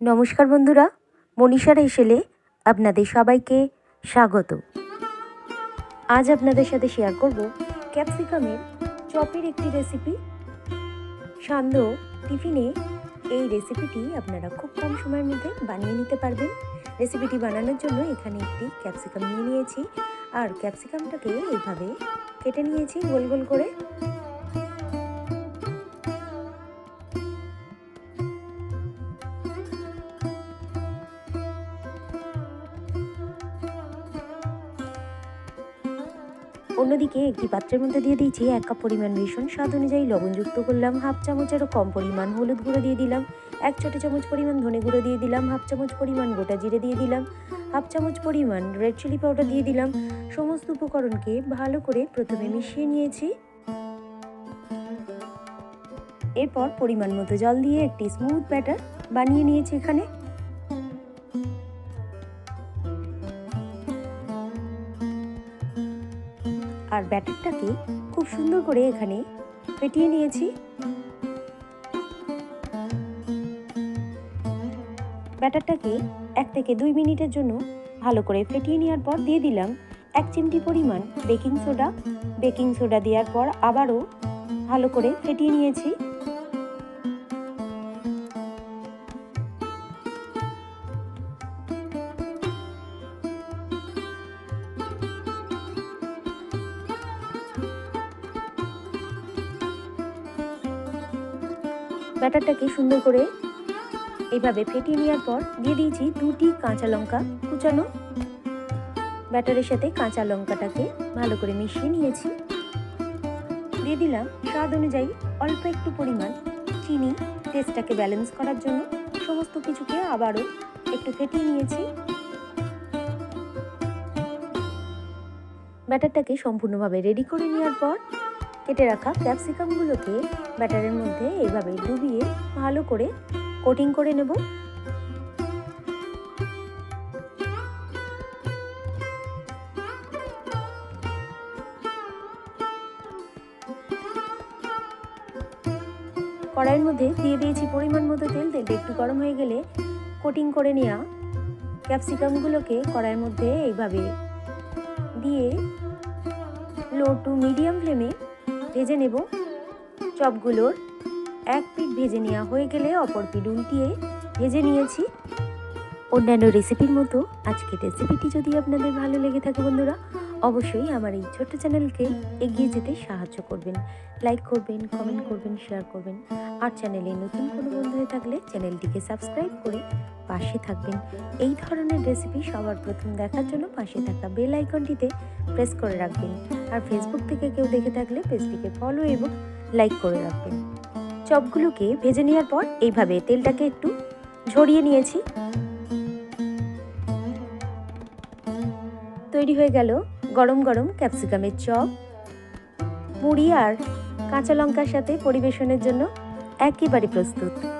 নমস্কার বন্ধুরা, মনীষার হেসেলে আপনাদের সবাইকে স্বাগত। আজ আপনাদের সাথে শেয়ার করব ক্যাপসিকামের চপের একটি রেসিপি সান্ধ্য টিফিনে এই রেসিপিটি আপনারা খুব কম সময়ের মধ্যে বানিয়ে নিতে পারবেন। রেসিপিটি বানানোর জন্য এখানে একটি ক্যাপসিকাম নিয়ে নিয়েছি। আর ক্যাপসিকামটাকে এইভাবে কেটে নিয়েছি গোল গোল করে। অন্যদিকে একটি পাত্রের মধ্যে দিয়ে দিয়েছি এক কাপ পরিমাণ ভীষণ স্বাদ অনুযায়ী লবণ যুক্ত করলাম হাফ চামচেরও কম পরিমাণ হলুদ গুঁড়ো দিয়ে দিলাম। এক ছোটো চামচ পরিমাণ ধনে গুঁড়ো দিয়ে দিলাম। হাফ চামচ পরিমাণ গোটা জিরে দিয়ে দিলাম। হাফ চামচ পরিমাণ রেড চিলি পাউডার দিয়ে দিলাম। সমস্ত উপকরণকে ভালো করে প্রথমে মিশিয়ে নিয়েছি। এরপর পরিমাণ মতো জল দিয়ে একটি স্মুথ ব্যাটার বানিয়ে নিয়েছি এখানে। আর ব্যাটারটাকে খুব সুন্দর করে এখানে ফেটিয়ে নিয়েছি। ব্যাটারটাকে এক থেকে দুই মিনিটের জন্য ভালো করে ফেটিয়ে নেওয়ার পর দিয়ে দিলাম এক চিমটি পরিমাণ বেকিং সোডা। বেকিং সোডা দেওয়ার পর আবারও ভালো করে ফেটিয়ে নিয়েছি। ব্যাটারটাকে সুন্দর করে এইভাবে ফেটিয়ে নেওয়ার পর দিয়ে দিয়েছি দুটি কাঁচা লঙ্কা কুচানো। ব্যাটারের সাথে কাঁচা লঙ্কাটাকে ভালো করে মিশিয়ে নিয়েছি। দিয়ে দিলাম স্বাদ অনুযায়ী অল্প একটু পরিমাণ চিনি। টেস্টটাকে ব্যালেন্স করার জন্য সমস্ত কিছুকে আবারও একটু ফেটিয়ে নিয়েছি। ব্যাটারটাকে সম্পূর্ণভাবে রেডি করে নেওয়ার পর কেটে রাখা ক্যাপসিকামগুলোকে ব্যাটারের মধ্যে এইভাবে ডুবিয়ে ভালো করে কোটিং করে নেব। কড়াইয়ের মধ্যে দিয়ে দিয়েছি পরিমাণ মতো তেল। তেলটা একটু গরম হয়ে গেলে কোটিং করে নেওয়া ক্যাপসিকামগুলোকে কড়াইয়ের মধ্যে এইভাবে দিয়ে লো টু মিডিয়াম ফ্লেমে ভেজে নেব। চপগুলোর এক পিঠ ভেজে নেওয়া হয়ে গেলে অপর পিঠ উল্টিয়ে ভেজে নিয়েছি। অন্যান্য রেসিপির মতো আজকের রেসিপিটি যদি আপনাদের ভালো লেগে থাকে বন্ধুরা, অবশ্যই আমার এই ছোট্ট চ্যানেলকে এগিয়ে যেতে সাহায্য করবেন। লাইক করবেন, কমেন্ট করবেন, শেয়ার করবেন। আর চ্যানেলে নতুন কোনো বন্ধু হয়ে থাকলে চ্যানেলটিকে সাবস্ক্রাইব করে পাশে থাকবেন। এই ধরনের রেসিপি সবার প্রথম দেখার জন্য পাশে থাকা বেল আইকনটিতে প্রেস করে রাখবেন। আর ফেসবুক থেকে কেউ দেখে থাকলে পেজটিকে ফলো এবং লাইক করে রাখবেন। চপগুলোকে ভেজে নেওয়ার পর এইভাবে তেলটাকে একটু ঝরিয়ে নিয়েছি। তৈরি হয়ে গেল গরম গরম ক্যাপসিকামের চপ। মুড়ি আর কাঁচা লঙ্কার সাথে পরিবেশনের জন্য একেবারে প্রস্তুত।